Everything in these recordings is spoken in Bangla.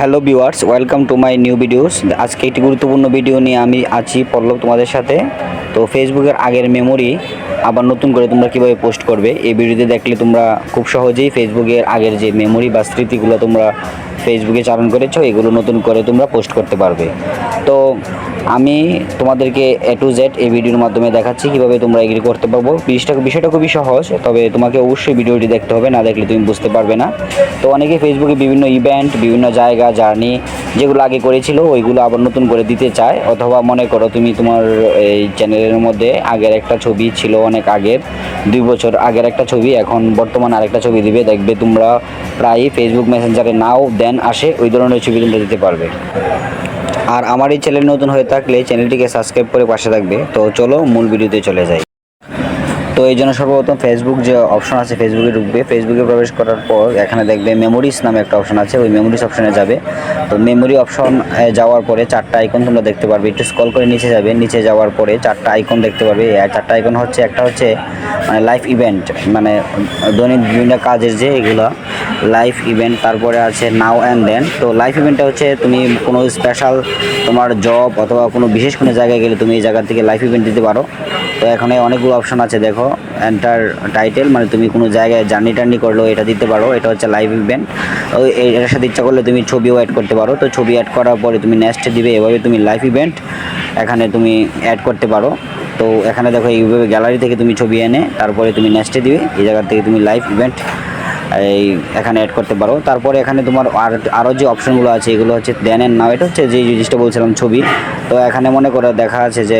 Hello viewers, welcome to my new videos. আজকে একটি গুরুত্বপূর্ণ ভিডিও নিয়ে আমি আছি পল্লব তোমাদের সাথে। তো ফেসবুকের আগের মেমোরি আবার নতুন করে তোমরা কীভাবে পোস্ট করবে, এই ভিডিওতে দেখলে তোমরা খুব সহজেই ফেসবুকের আগের যে মেমোরি বা স্মৃতিগুলো তোমরা ফেসবুকে চালন করেছ, এগুলো নতুন করে তোমরা পোস্ট করতে পারবে। তো আমি তোমাদেরকে এ টু জেড এই ভিডিওর মাধ্যমে দেখাচ্ছি কীভাবে তোমরা এগ্রি করতে পারব। বিষয়টা বিষয়টা খুবই সহজ, তবে তোমাকে অবশ্যই ভিডিওটি দেখতে হবে, না দেখলে তুমি বুঝতে পারবে না। তো অনেকে ফেসবুকে বিভিন্ন ইভেন্ট বিভিন্ন জায়গা জার্নি যেগুলো আগে করেছিল, ওইগুলো আবার নতুন করে দিতে চায়। অথবা মনে করো তুমি তোমার এই চ্যানেলের মধ্যে আগের একটা ছবি ছিল অনেক আগের, দুই বছর আগের একটা ছবি, এখন বর্তমান আরেকটা ছবি দিবে। দেখবে তোমরা প্রায় ফেসবুক মেসেঞ্জারে নাও দেন আসে, ওই ধরনের ছবি তোমরা দিতে পারবে। আর আমার এই চ্যানেল নতুন হয়ে থাকলে চ্যানেলটিকে সাবস্ক্রাইব করে পাশে থাকবে। তো চলো মূল ভিডিওতে চলে যাই। তো এই জন্য সর্বপ্রথম ফেসবুক যে অপশন আছে ফেসবুকে ঢুকবে। ফেসবুকে প্রবেশ করার পর এখানে দেখবে মেমোরিজ নামে একটা অপশন আছে, ওই মেমোরিজ অপশনে যাবে। তো মেমোরি অপশন যাওয়ার পরে চারটা আইকন তোমরা দেখতে পারবে। একটু স্ক্রল করে নিচে যাবে। নিচে যাওয়ার পরে চারটা আইকন দেখতে পারবে। চারটা আইকন হচ্ছে, একটা হচ্ছে মানে লাইফ ইভেন্ট মানে দৈনিক বিভিন্ন কাজের যে এগুলো লাইফ ইভেন্ট তারপরে আছে নাও অ্যান্ড দেন তো লাইফ ইভেন্টটা হচ্ছে তুমি কোনো স্পেশাল তোমার জব অথবা কোনো বিশেষ কোনো জায়গায় গেলে তুমি এই জায়গা থেকে লাইফ ইভেন্ট দিতে পারো। তো এখানে অনেকগুলো অপশন আছে, দেখো এন্টার টাইটেল মানে তুমি কোনো জায়গায় জার্নি টার্নি করলেও এটা দিতে পারো, এটা হচ্ছে লাইভ ইভেন্ট এটার সাথে ইচ্ছা করলে তুমি ছবিও অ্যাড করতে পারো, তো ছবি অ্যাড করার পরে তুমি নেক্সটে দিবে, এভাবে তুমি লাইভ ইভেন্ট এখানে তুমি অ্যাড করতে পারো। তো এখানে দেখো, এইভাবে গ্যালারি থেকে তুমি ছবি এনে, তারপরে তুমি নেক্সটে দিবে, এই জায়গা থেকে তুমি লাইভ ইভেন্ট এই এখানে অ্যাড করতে পারো। তারপরে এখানে তোমার আর আরও যে অপশনগুলো আছে, এগুলো হচ্ছে দেন অ্যান্ড নাও এটা হচ্ছে যে জিনিসটা বলছিলাম ছবি। তো এখানে মনে করো দেখা আছে যে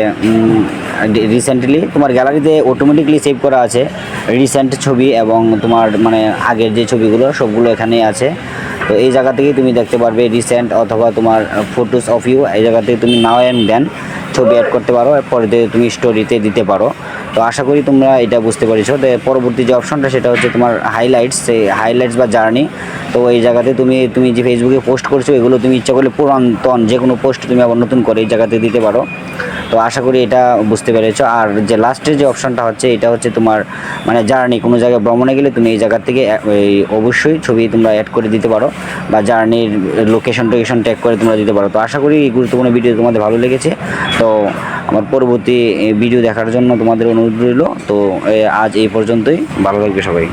রিসেন্টলি তোমার গ্যালারিতে অটোমেটিকলি সেভ করা আছে রিসেন্ট ছবি এবং তোমার মানে আগের যে ছবিগুলো, সবগুলো এখানেই আছে। তো এই জায়গা থেকেই তুমি দেখতে পারবে রিসেন্ট অথবা তোমার ফটোস অফ ইউ এই জায়গা থেকে তুমি নাও অ্যান্ড দেন ছবি অ্যাড করতে পারো, এরপরে তুমি স্টোরিতে দিতে পারো। তো আশা করি তোমরা এটা বুঝতে পারিছো। তো পরবর্তী যে অপশনটা সেটা হচ্ছে তোমার হাইলাইটস সেই হাইলাইটস বা জার্নি তো এই জায়গাতে তুমি তুমি যে ফেসবুকে পোস্ট করছ, এগুলো তুমি ইচ্ছা করলে পুরাতন যে কোনো পোস্ট তুমি আবার নতুন করে এই জায়গাতে দিতে পারো। তো আশা করি এটা বুঝতে পেরেছ। আর যে লাস্টের যে অপশনটা হচ্ছে, এটা হচ্ছে তোমার মানে জার্নি কোনো জায়গায় ভ্রমণে গেলে তুমি এই জায়গা থেকে অবশ্যই ছবি তোমরা অ্যাড করে দিতে পারো বা জার্নির লোকেশন টোকেশন ট্যাগ করে তোমরা দিতে পারো। তো আশা করি এই গুরুত্বপূর্ণ ভিডিও তোমাদের ভালো লেগেছে। তো আমার পরবর্তী ভিডিও দেখার জন্য তোমাদের অনুরোধ রইল। তো আজ এই পর্যন্তই। ভালো লাগবে সবাই।